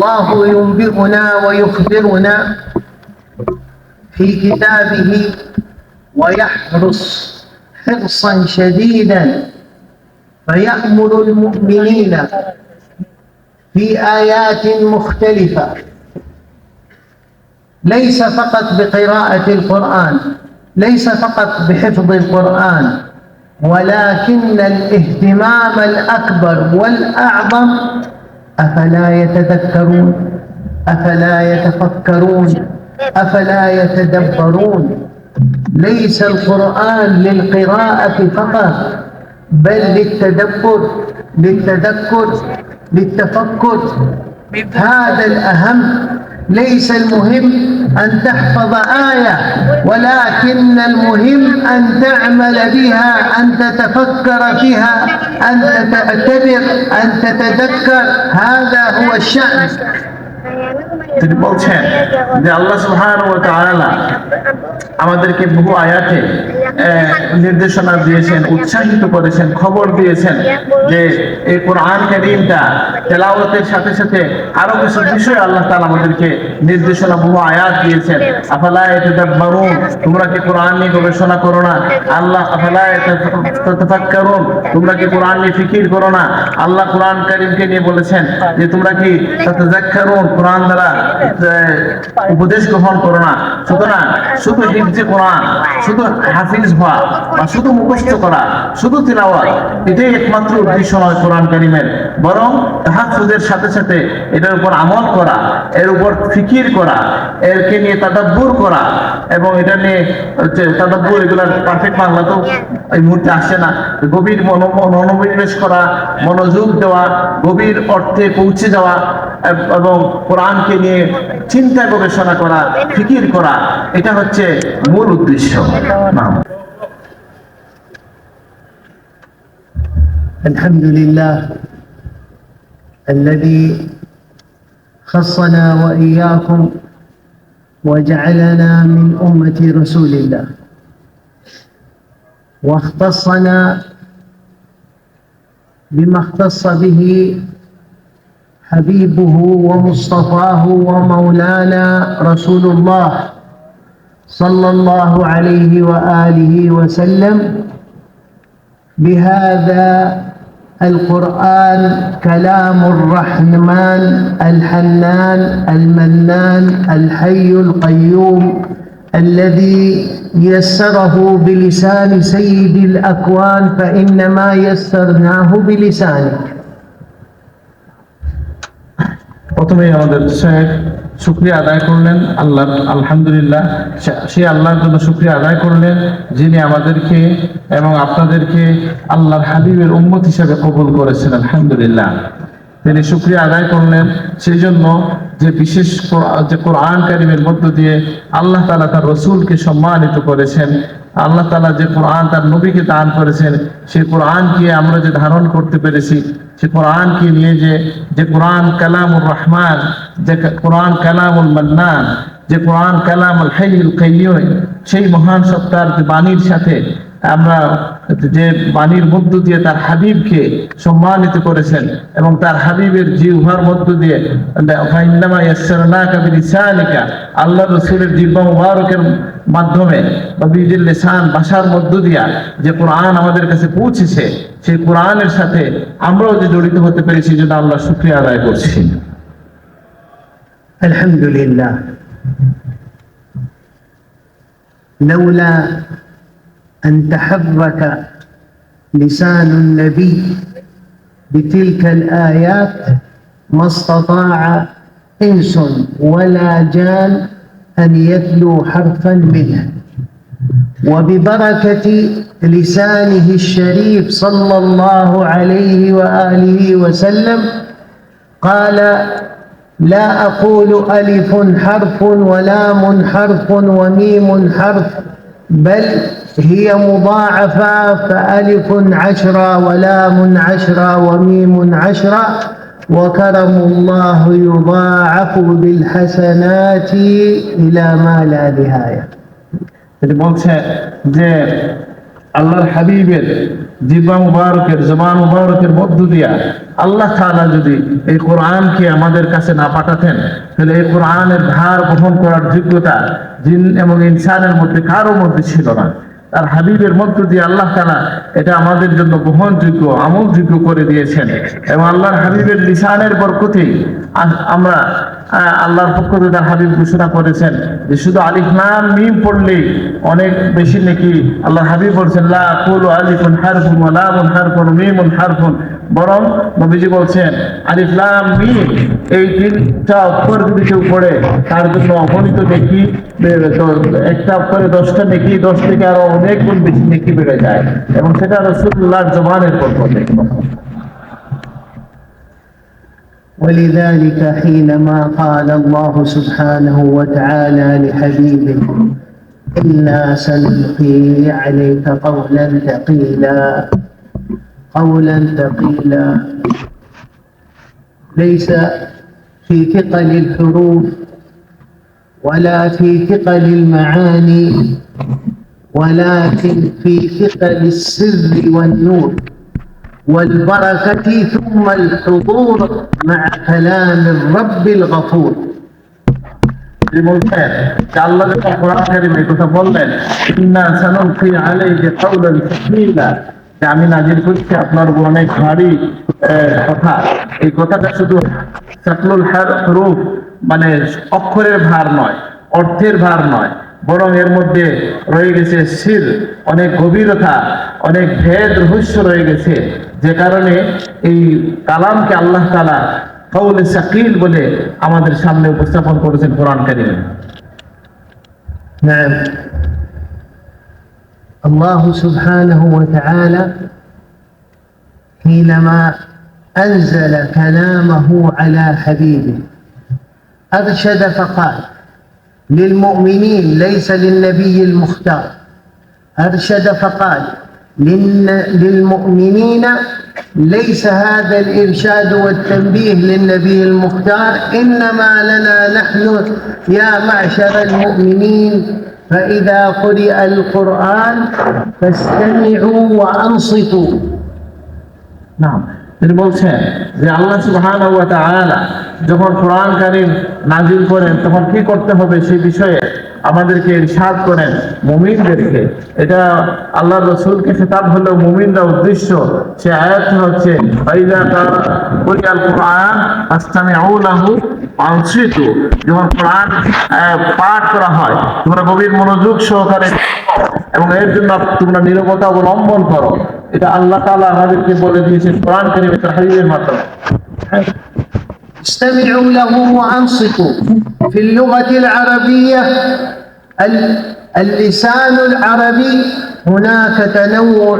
الله ينبئنا ويخبرنا في كتابه ويحرص حرصا شديدا فيأمر المؤمنين في آيات مختلفة. ليس فقط بقراءة القرآن ليس فقط بحفظ القرآن ولكن الاهتمام الأكبر والأعظم أفلا يتذكرون؟ أفلا يتفكرون؟ أفلا يتدبرون؟ ليس القرآن للقراءة فقط بل للتدبر للتذكر للتفكر. هذا الأهم. ليس المهم أن تحفظ آية ولكن المهم أن تعمل بها أن تتفكر فيها أن تعتبر أن تتذكر هذا هو الشأن তিনি বলছেন যে আল্লাহ সুবহানাহু ওয়া তাআলা আমাদেরকে বহু আয়াতে আহ, নির্দেশনা দিয়েছেন, উৎসাহিত করেছেন, খবর দিয়েছেন যে এই কোরআন কারীমটা তেলাওয়াতের সাথে সাথে আরও কিছু বিষয় আল্লাহ তাআলা আমাদেরকে নির্দেশনা, বহু আয়াত দিয়েছেন। আফালা ইয়াতাদাব্বারুন? তোমরা কি কোরআন নিয়ে গবেষণা করো না? আল্লাহ, আফালা ইয়াতাফাক্কারুন তোমরা কি কোরআন নিয়ে ফিকির করো না? আল্লাহ কোরআন কারীমকে নিয়ে বলেছেন যে তোমরা কি তাতাযাক্কারুন? কোরআন দ্বারা উপদেশ গ্রহণ করো না? সুতরাং শুধু হিফজে কোরআন, শুধু হাফিজ হওয়া বা শুধু মুখস্থ করা, শুধু এটাই একমাত্র উদ্দেশ্য নয় কোরআন বরং তাহাফুজের সাথে সাথে এটার উপর আমল করা, এর উপর ফিকির করা, এরকে নিয়ে তাদাব্বুর করা এবং এটা নিয়ে তাদাব্বুর এগুলোর পারফেক্ট বাংলা তো এই মুহূর্তে আসছে না। গভীর মনো- মনোনিবেশ করা, মনোযোগ দেওয়া, গভীর অর্থে পৌঁছে যাওয়া এব- এবং কোরআনকে নিয়ে চিন্তা গবেষণা করা, ফিকির করা, এটা হচ্ছে মূল উদ্দেশ্য। নাম। الحمد لله الذي خصنا وإياكم وجعلنا من أمة رسول الله واختصنا بما اختص به حبيبه ومصطفاه ومولانا رسول الله صلى الله عليه وآله وسلم. بهذا القرآن كلام الرحمن الحنان المنان الحي القيوم الذي يسره بلسان سيد الأكوان فإنما يسرناه بلسانك প্রথমে আমাদের শেখ শুক্রিয়া আদায় করলেন। আল্লাহ, আলহামদুলিল্লাহ, সে- আল্লাহর জন্য শুক্রিয়া আদায় করলেন, যিনি আমাদেরকে এবং আপনাদেরকে আল্লাহর হাবিবের উম্মত হিসাবে কবুল করেছেন। আলহামদুলিল্লাহ। তিনি শুক্রিয়া আদায় করলেন। সেই জন্য যে বিশেষ যে কোরআন কারিমের মধ্য দিয়ে আল্লাহ তালা তার রসুলকে সম্মানিত করেছেন, আল্লাহ তালা যে কোরআন তার নবীকে দান করেছেন, সেই কোরআনকে আমরা যে ধারণ করতে পেরেছি, সে কোরআনকে নিয়ে যে যে কোরআন কালামুর রহমান, যে কোরআন কালামুল মান্নান, যে কোরআন কালামুল হাইয়ুল কাইয়ুম সেই মহান সত্তার যে বাণীর সাথে আমরা যে বাণীর মধ্য দিয়ে তার হাবিবকে সম্মানিত করেছেন এবং তার হাবিবের জিহ্বার মধ্য দিয়ে ফাইন্নামা ইয়াসসারনাকা বিলিসানিকা আল্লাহ রসুলের জিহ্বা মুবারকের মাধ্যমে বা বিদিল লিসান ভাষার মধ্য দিয়া যে কোরআন আমাদের কাছে পৌঁছেছে সেই কোরআনের সাথে আমরাও যে জড়িত হতে পেরেছি জন্য আল্লাহ শুক্রিয়া আদায় করছি الحمد لله لولا أن تحرك لسان النبي بتلك الآيات ما استطاع إنس ولا جان أن يتلو حرفا منها وببركة لسانه الشريف صلى الله عليه وآله وسلم قال لا أقول ألف حرف ولام حرف وميم حرف بل هي مضاعفة فألف عشرة ولام عشرة وميم عشرة وكرم الله يضاعف بالحسنات إلى ما لا نهاية এটি বলছে যে আল্লাহর হাবিবের জিব্বা মুবারকের, জবান মুবারকের মধ্য দিয়া আল্লাহ তাআলা যদি এই কোরআনকে আমাদের কাছে না পাঠাতেন, তাহলে এই কোরআনের ভার বহন করার যোগ্যতা জিন এবং ইনসানের মধ্যে কারও মধ্যে ছিল না। তার হাবিবের মধ্য দিয়ে আল্লাহ তাআলা এটা আমাদের জন্য বহনযোগ্য, আমলযোগ্য করে দিয়েছেন। এবং আল্লাহর হাবিবের লিসানের বরকতেই আমরা আল্লাহর পক্ষ থেকে তার হাবিব ঘোষণা করেছেন যে শুধু আলিফ নাম মিম পড়লেই অনেক বেশি নাকি আল্লাহর হাবিব বলছেন, লা কুলু আলিফুন হারফুন ওয়া লামুন হারফুন মিমুন হারফুন। বরং নবীজি বলছেন, আলিফ লাম মিম, এই তিনটা অক্ষর যদি কেউ পড়ে, তার জন্য অগণিত নেকি একটা অক্ষরে দশটা নেকি, দশ থেকে আরও অনেক গুণ বেশি নেকি বেড়ে যায়। এবং সেটা রসুল্লাহর জবানের পর ولذلك حينما قال الله سبحانه وتعالى لحبيبه إنا سنلقي عليك قولا ثقيلا قولا ثقيلا. ليس في ثقل الحروف ولا في ثقل المعاني ولكن في ثقل السر والنور. والبركة ثم الحضور مع كلام الرب الغفور তিনি বলছেন যে আল্লাহ যখন কোরআন কারিমে এই কথা বললেন ইন্না সানুলকি আলাইহি কাওলান সাকিলা যে আমি নাজিল করছি আপনার উপর অনেক ভারী আহ, কথা এই কথাটা শুধু সাকলুল হরুফ মানে অক্ষরের ভার নয় অর্থের ভার নয় বরং এর মধ্যে রয়ে গেছে সির অনেক গভীরতা অনেক ভেদ রহস্য রয়ে গেছে যে কারণে এই কালামকে আল্লাহ তালা কৌলে সাকিল বলে আমাদের সামনে উপস্থাপন করেছেন কোরআন কারিমে نعم الله سبحانه وتعالى حينما أنزل كلامه على حبيبه أرشد فقال للمؤمنين ليس للنبي المختار. أرشد فقال للمؤمنين ليس هذا الإرشاد والتنبيه للنبي المختار إنما لنا نحن يا معشر المؤمنين. فإذا قرئ القرآن فاستمعوا وأنصتوا. নাম তিনি বলছেন যে আল্লাহ তাআলা যখন কোরআন কারীম নাজিল করেন, তখন কি করতে হবে সেই বিষয়ে আমাদেরকে ইরশাদ করেন মুমিনদেরকে। এটা আল্লাহর রাসূলকে খেতাব হলো মুমিনরা উদ্দেশ্য, সে আয়াত হচ্ছে যখন কোরআন পাঠ করা হয়, তোমরা গভীর মনোযোগ সহকারে এবং এর জন্য তোমরা নিরবতা অবলম্বন করো। এটা আল্লাহ তাআলা আমাদেরকে বলে দিয়েছেন কোরআন কারীমে তার হাবিবের মাধ্যমে استمعوا له وأنصتوا في اللغة العربية ال- اللسان العربي هناك تنوع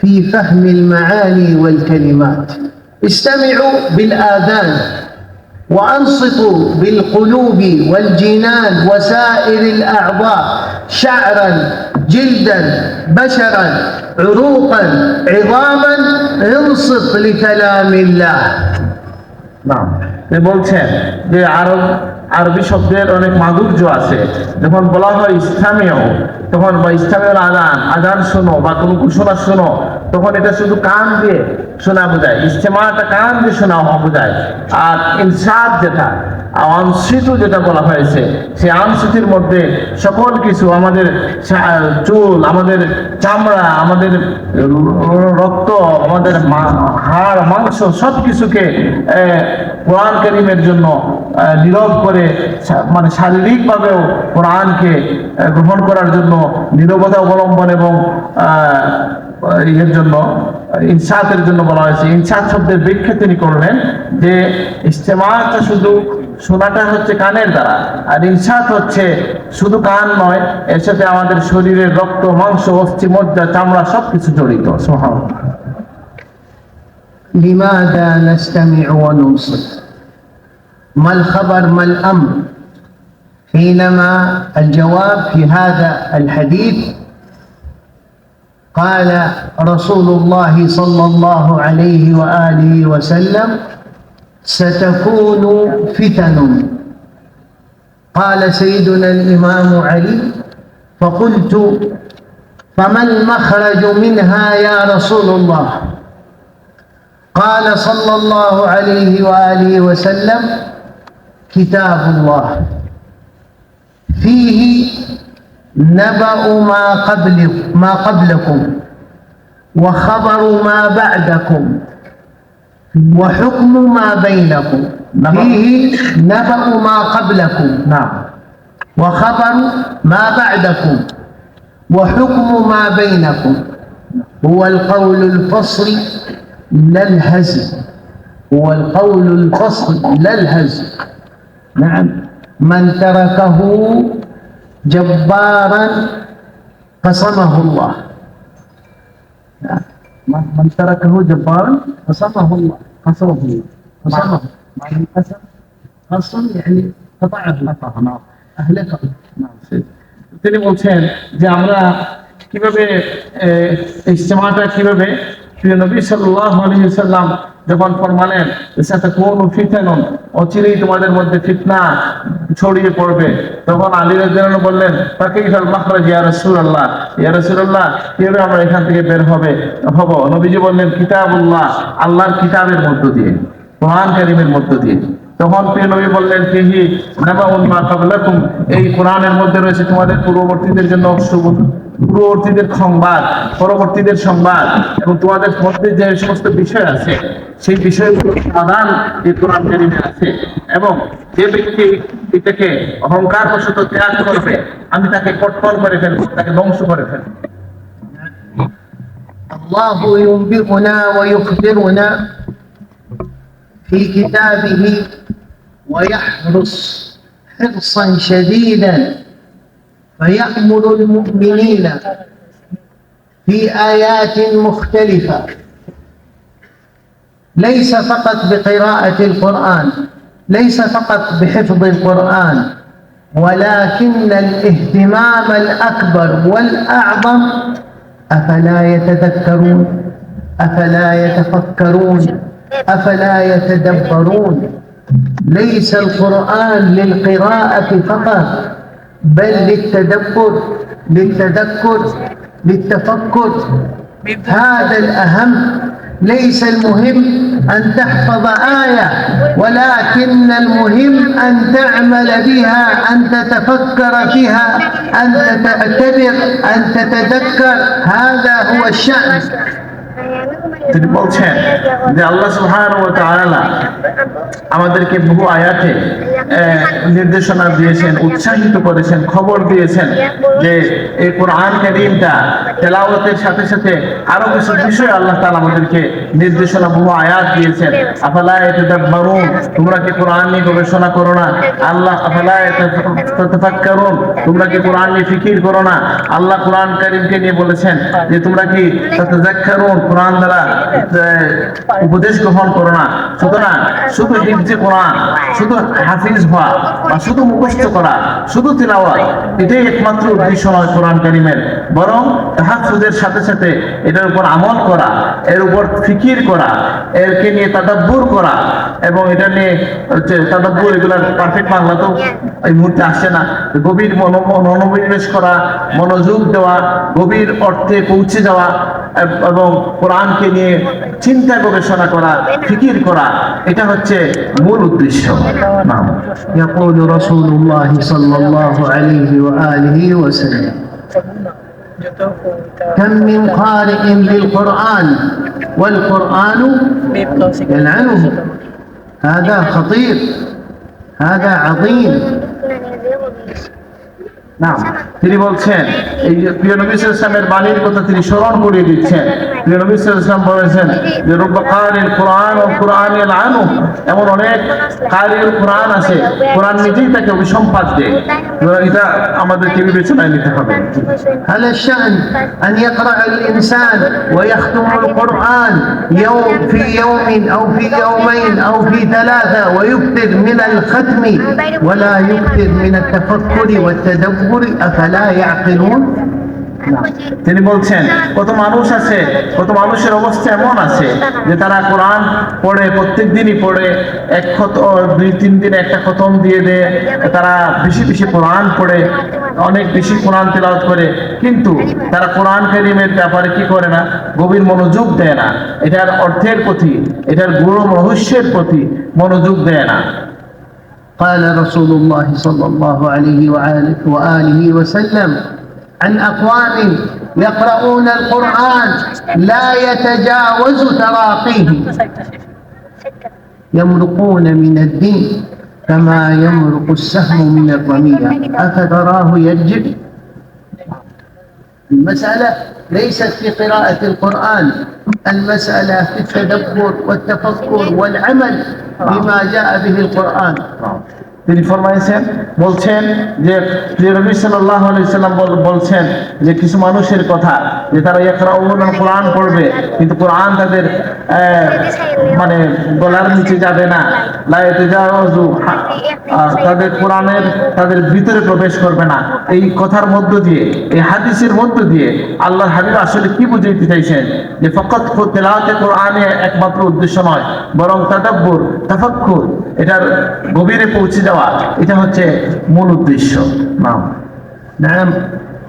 في فهم المعاني والكلمات استمعوا بالآذان وأنصتوا بالقلوب والجنان وسائر الأعضاء شعرا جلدا بشرا عروقا عظاما انصت لكلام الله না তিনি বলছেন যে আরব আরবি শব্দের অনেক মাধুর্য আছে যখন বলা হয় ইসলামীয় তখন বা ইসলামীয় আদান আদান শোনো বা কোনো ঘোষণা শোনো তখন এটা শুধু কান দিয়ে শোনা বোঝায় ইস্তেমাটা কান দিয়ে শোনা বোঝায় আর ইনসাদ যেটা অনস্বীতু যেটা বলা হয়েছে, সেই অনস্বীতির মধ্যে সকল কিছু আমাদের চুল, আমাদের চামড়া, আমাদের রক্ত, আমাদের হাড়, মাংস সব কিছুকে কোরআন করিমের জন্য নীরব করে মানে শারীরিকভাবেও কোরআনকে গ্রহণ করার জন্য নীরবতা অবলম্বন এবং ইয়ের জন্য ইনসাতের জন্য বলা হয়েছে ইনসাত শব্দের ব্যাখ্যা তিনি করলেন যে ইস্তেমাটা শুধু শোনাটা হচ্ছে কানের দ্বারা আর ইনসাত হচ্ছে শুধু কান নয় এর সাথে আমাদের শরীরের রক্ত মাংস অস্থি মজ্জা চামড়া সবকিছু জড়িত সোহান لماذا نستمع وننصت ما الخبر ما الامر حينما الجواب في هذا الحديث قال رسول الله صلى الله عليه وآله وسلم ستكون فتن. قال سيدنا الإمام علي فقلت فما المخرج منها يا رسول الله قال صلى الله عليه وآله وسلم كتاب الله. فيه نبأ ما قبل ما قبلكم وخبر ما بعدكم وحكم ما بينكم. فيه نبأ ما قبلكم. না وخبر ما بعدكم وحكم ما بينكم. هو القول الفصل لا الهزل هو القول الفصل لا الهزل نعم. من تركه جبارا قسمه الله نعم. من من تركه جبارا قسمه الله قسمه الله قسمه معنى القسم قسم يعني قطعه أهلكه نعم তিনি বলছেন যে আমরা কিভাবে আহ, ইজতেমাটা কিভাবে প্রিয় নবী সাল্লাল্লাহু আলাইহি সাল্লাম যখন ফরমালেন সাথে কোন ফিতনান অচিরেই তোমাদের মধ্যে ফিতনা ছড়িয়ে পড়বে। তখন আলী রাদিয়াল্লাহু বললেন ফাকিফাল মাখরাজ ইয়া রাসূলুল্লাহ? ইয়া রাসূলুল্লাহ, কীভাবে আমরা এখান থেকে বের হবে? হব নবীজি বললেন, কিতাবুল্লাহ, আল্লাহর কিতাবের মধ্য দিয়ে, কোরআন কারীমের মধ্য দিয়ে। তখন নবী বললেন, ফিহি নাবাউন মা কাবলাকুম, এই কোরআনের মধ্যে রয়েছে তোমাদের পূর্ববর্তীদের জন্য শুভ- পূর্ববর্তীদের সংবাদ পরবর্তীদের সংবাদ এবং তোমাদের মধ্যে যে সমস্ত বিষয় আছে সেই বিষয়গুলোর সমাধান এই কোরআন কারিমে আছে এবং যে ব্যক্তি এটাকে অহংকার বশত ত্যাগ করবে আমি তাকে কট্টর করে ফেলবো তাকে ধ্বংস করে ফেলবো الله ينبئنا ويخبرنا في كتابه ويحرص حرصا شديدا فيأمر المؤمنين في آيات مختلفة. ليس فقط بقراءة القرآن ليس فقط بحفظ القرآن ولكن الاهتمام الأكبر والأعظم أفلا يتذكرون؟ أفلا يتفكرون؟ أفلا يتدبرون؟ ليس القرآن للقراءة فقط بل للتدبر للتذكر للتفكر هذا الأهم ليس المهم أن تحفظ آية ولكن المهم أن تعمل بها أن تتفكر فيها أن تعتبر أن تتذكر هذا هو الشأن তিনি বলছেন যে আল্লাহ সুবহানাহু ওয়া তাআলা আমাদেরকে বহু আয়াতে আহ, নির্দেশনা দিয়েছেন, উৎসাহিত করেছেন, খবর দিয়েছেন যে এই কোরআন কারীমটা তেলাওয়াতের সাথে সাথে আরও কিছু বিষয় আল্লাহ তাআলা আমাদেরকে নির্দেশনা বহু আয়াত দিয়েছেন। আফালা ইয়াতাদাব্বারুন? তোমরা কি কোরআন নিয়ে গবেষণা করো না? আল্লাহ, আফালা ইয়াতাফাক্কারুন তোমরা কি কোরআন নিয়ে ফিকির করো না? আল্লাহ কোরআন কারীমকে নিয়ে বলেছেন যে তোমরা কি তাতাযাক্কারুন? কোরআন দ্বারা উপদেশ গ্রহণ করো না? সুতরাং, শুধু হিফজে কোরআন, শুধু হাফিজ হওয়া বা শুধু মুখস্থ করা, শুধু তিলাওয়াত, এটাই একমাত্র উদ্দেশ্য নয় কোরআন কারিমের। বরং তাহাফুজের সাথে সাথে এটার উপর আমল করা, এর উপর ফিকির করা, এরকে নিয়ে তাদাব্বুর করা এবং এটা নিয়ে হচ্ছে তাদাব্বুর এগুলার পারফেক্ট বাংলা তো এই মুহূর্তে আসছে না। গভীর মনো- মনোনিবেশ করা, মনোযোগ দেওয়া, গভীর অর্থে পৌঁছে যাওয়া এব- এবং কোরআনকে নিয়ে চিন্তা গবেষণা করা ফিকির করা এটা হচ্ছে মূল উদ্দেশ্য নাম يقول رسول الله صلى الله عليه وآله وسلم كم من قارئ للقرآن والقرآن يلعنه هذا خطير هذا عظيم না তিনি বলছেন এই যে প্রিয় নবী ইসলামের বাণীর কথা তিনি স্মরণ করিয়ে দিচ্ছেন প্রিয় নবী ইসলাম বলেছেন যে রব্বা কারিল কোরআন ও কোরআন আনু এমন অনেক কারিল কোরআন আছে কোরআন নিজেই তাকে অভিসম্পাদ দেয় এটা আমাদেরকে বিবেচনায় নিতে হবে هل الشأن أن يقرأ الإنسان ويختم القرآن يوم في يوم أو في يومين أو في ثلاثة ويكثر من الختم ولا يكثر من التفكر والتدبر করি তিনি বলছেন, কত মানুষ আছে, কত মানুষের অবস্থা এমন আছে যে তারা কোরআন পড়ে, প্রত্যেক দিনই পড়ে, এক ক্ষত দুই, তিন দিনে একটা খতম দিয়ে দেয়, তারা বেশি বেশি কোরআন পড়ে, অনেক বেশি কোরআন তেলাওত করে, কিন্তু তারা কোরআন কেরিমের ব্যাপারে কি করে না? গভীর মনোযোগ দেয় না। এটার অর্থের প্রতি, এটার গুরু রহস্যের প্রতি মনোযোগ দেয় না। قال رسول الله صلى الله عليه وآله, وسلم عن أقوام يقرؤون القرآن لا يتجاوز تراقيه. يمرقون من الدين كما يمرق السهم من الرمية أفتراه يرجع؟ المسألة ليست في قراءة القرآن. المسألة في التدبر والتفكر والعمل بما جاء به القرآن. তিনি ফরমাইছেন বলছেন যে প্রিয় নবী সাল্লাহ আলাইসাল্লাম বলছেন যে কিছু মানুষের কথা যে তারা ইয়াকরাউল কোরআন পড়বে, কিন্তু কোরআন তাদের মানে গলার নিচে যাবে না। লাইতে যাওয়া তাদের কোরআনের, তাদের ভিতরে প্রবেশ করবে না। এই কথার মধ্য দিয়ে, এই হাদিসের মধ্য দিয়ে আল্লাহ হাবিব আসলে কি বুঝাইতে চাইছেন? যে ফকত তেলাওয়াতে কোরআনে একমাত্র উদ্দেশ্য নয়, বরং তাদব্বর, তাফাক্কুর, এটার গভীরে পৌঁছে যাওয়া, এটা হচ্ছে মূল উদ্দেশ্য। নাম।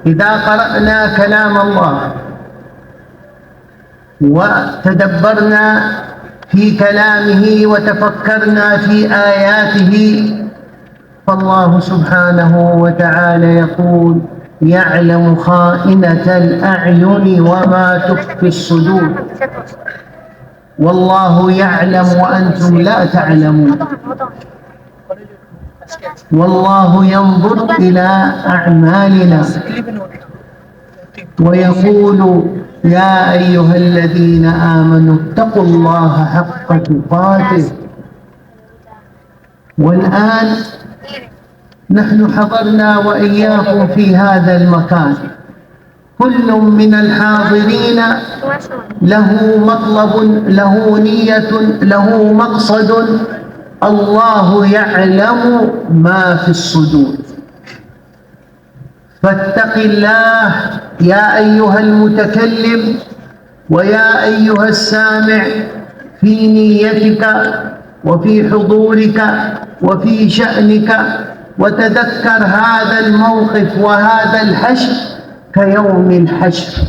إذا قرأنا كلام الله وتدبرنا في كلامه وتفكرنا في آياته فالله سبحانه وتعالى يقول يعلم خائنة الأعين وما تخفي الصدور والله يعلم وأنتم لا تعلمون. والله ينظر إلى أعمالنا ويقول يا أيها الذين آمنوا اتقوا الله حق تقاته. والآن نحن حضرنا وإياكم في هذا المكان. كل من الحاضرين له مطلب له نية له مقصد الله يعلم ما في الصدور. فاتق الله يا أيها المتكلم ويا أيها السامع في نيتك وفي حضورك وفي شأنك وتذكر هذا الموقف وهذا الحشر كيوم الحشر.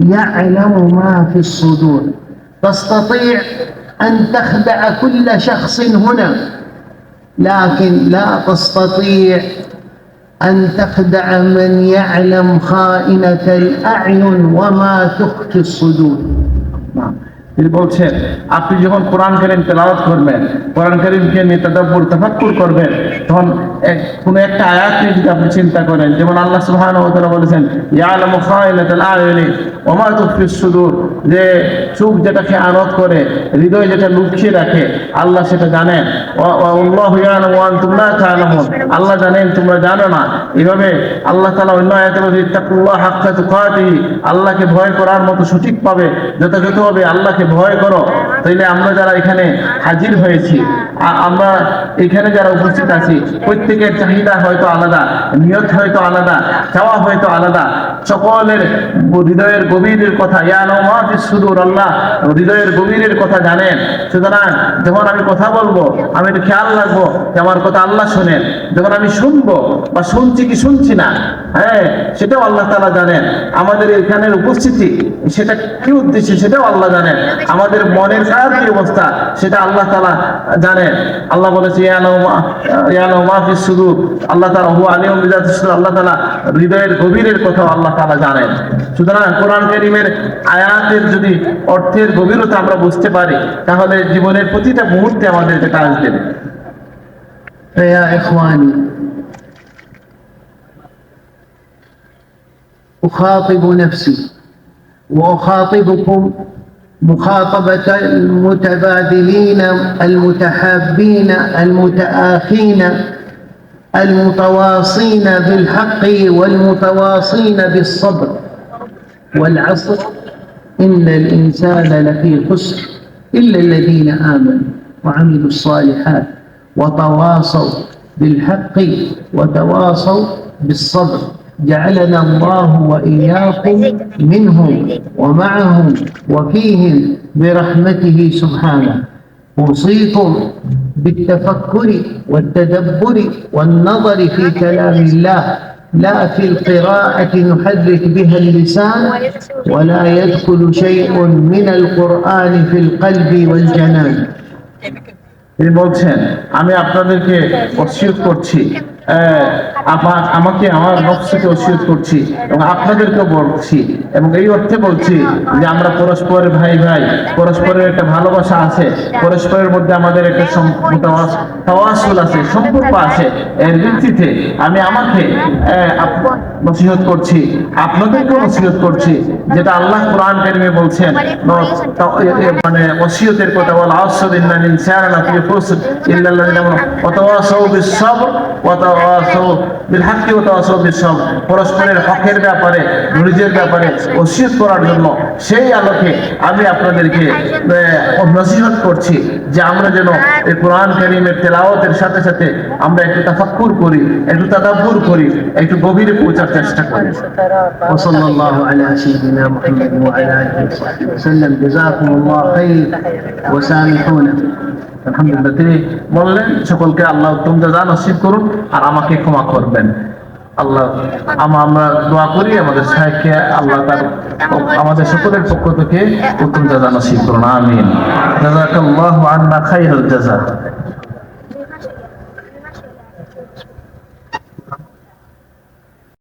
يعلم ما في الصدور. تستطيع أن تخدع كل شخص هنا لكن لا تستطيع أن تخدع من يعلم خائنة الأعين وما تخفي الصدور। তিনি বলছেন, আপনি যখন কোরআন কারিম তেলাওয়াত করবেন, কোরআন কারিমকে নিয়ে তাদাব্বুর, তাফাক্কুর করবেন, তখন এক, কোনো একটা আয়াত নিয়ে যদি আপনি চিন্তা করেন, যেমন আল্লাহ সুবহানাহু ওয়া তাআলা বলেছেন, ইয়ালামু খায়িনাতাল আয়ুনি ওয়া মা সুদূর, যে চোখ যেটা খেয়ানত করে, হৃদয় যেটা লুকিয়ে রাখে, আল্লাহ সেটা জানেন। আল্লাহু ইয়ালামু ওয়া আনতুম আল্লাহ জানেন, তোমরা জানো না। এভাবে আল্লাহ তাআলা অন্য আয়াতে হাক্কা তুকাতিহি, আল্লাহকে ভয় করার মতো সঠিক পাবে, যথাযথভাবে আল্লাহকে ভয় করো তাইলে আমরা যারা এখানে হাজির হয়েছি আমরা এখানে যারা উপস্থিত আছি, প্রত্যেকের চাহিদা হয়তো আলাদা, নিয়ত হয়তো আলাদা, চাওয়া হয়তো আলাদা। সকলের হৃদয়ের গভীরের কথা সুদূর আল্লাহ হৃদয়ের গভীরের কথা জানেন। সুতরাং যখন আমি কথা বলব, আমি একটু খেয়াল রাখব যে আমার কথা আল্লাহ শোনেন। যখন আমি শুনব বা শুনছি কি শুনছি না হ্যাঁ সেটাও আল্লাহ তালা জানেন। আমাদের এখানের উপস্থিতি, সেটা কি উদ্দেশ্যে সেটাও আল্লাহ জানেন। আমাদের মনের খারাপ কি অবস্থা সেটা আল্লাহ তাআলা জানেন আল্লাহ বলেছে ইয়ানো মা- ইয়ানো মাফিস সুদূর আল্লাহ তাআলা হু আলিম বিজাতিস সুদূর আল্লাহ তাআলা হৃদয়ের গভীরের কথা আল্লাহ তাআলা জানেন সুতরাং কোরআন কারীমের আয়াতের যদি অর্থের গভীরতা আমরা বুঝতে পারি তাহলে জীবনের প্রতিটা মুহূর্তে আমাদেরকে কাজ দেবে فيا إخواني أخاطب نفسي وأخاطبكم مخاطبة المتبادلين المتحابين المتآخين المتواصين بالحق والمتواصين بالصبر والعصر. إن الإنسان لفي خسر إلا الذين آمنوا وعملوا الصالحات وتواصوا بالحق وتواصوا بالصبر. جعلنا الله وإياكم منهم ومعهم وفيهم برحمته سبحانه أوصيكم بالتفكر والتدبر والنظر في كلام الله لا في القراءة نحرك بها اللسان ولا يدخل شيء من القرآن في القلب والجنان তিনি বলছেন আমি আপনাদেরকে অস্বীকার করছি আমাকে আমার নকশাকে অস্বীকার করছি এবং আপনাদেরকে বলছি এবং এই অর্থে বলছি যে আমরা পরস্পরের ভাই ভাই, পরস্পরের একটা ভালোবাসা আছে, পরস্পরের মধ্যে আমাদের একটা তাওয়াসুল আছে, সম্পর্ক আছে, এর ভিত্তিতে আমি আমাকে নসিহত করছি, আপনাদেরকেও নসিহত করছি, যেটা আল্লাহ কোরআন কারিমে বলছেন মানে ওসিয়তের কথা বলা ইন্নাল ইনসানা লাফি খুসর ইল্লা আল্লাযিনা আমানু, ওয়া তাওয়াসাউ বিল হাক্কি ওয়া পরস্পরের হকের ব্যাপারে ধৈর্যের ব্যাপারে ওসিয়ত করার জন্য সেই আলোকে আমি আপনাদেরকে আহ, নসিহত করছি যে আমরা যেন এই কোরআন কারিমের তেলাওয়াতের সাথে সাথে আমরা একটু তাফাক্কুর করি একটু তাদাব্বুর করি একটু গভীরে পৌঁছার চেষ্টা করি وصلى الله على سيدنا محمد وعلى اله وصحبه وسلم جزاكم الله خير وسامحونا আলহামদুলিল্লাহ, তিনি বললেন, সকলকে আল্লাহ উত্তম যা নসিব করুন আর আমাকে ক্ষমা করবেন। আল্লাহ, আম- আমরা দোয়া করি আমাদের সাহেবকে, আল্লাহ তার আমাদের সকলের পক্ষ থেকে উত্তম জাজা নসিব করুন। আমিন। জাযাকাল্লাহু আন্না খাইরুল জাযা।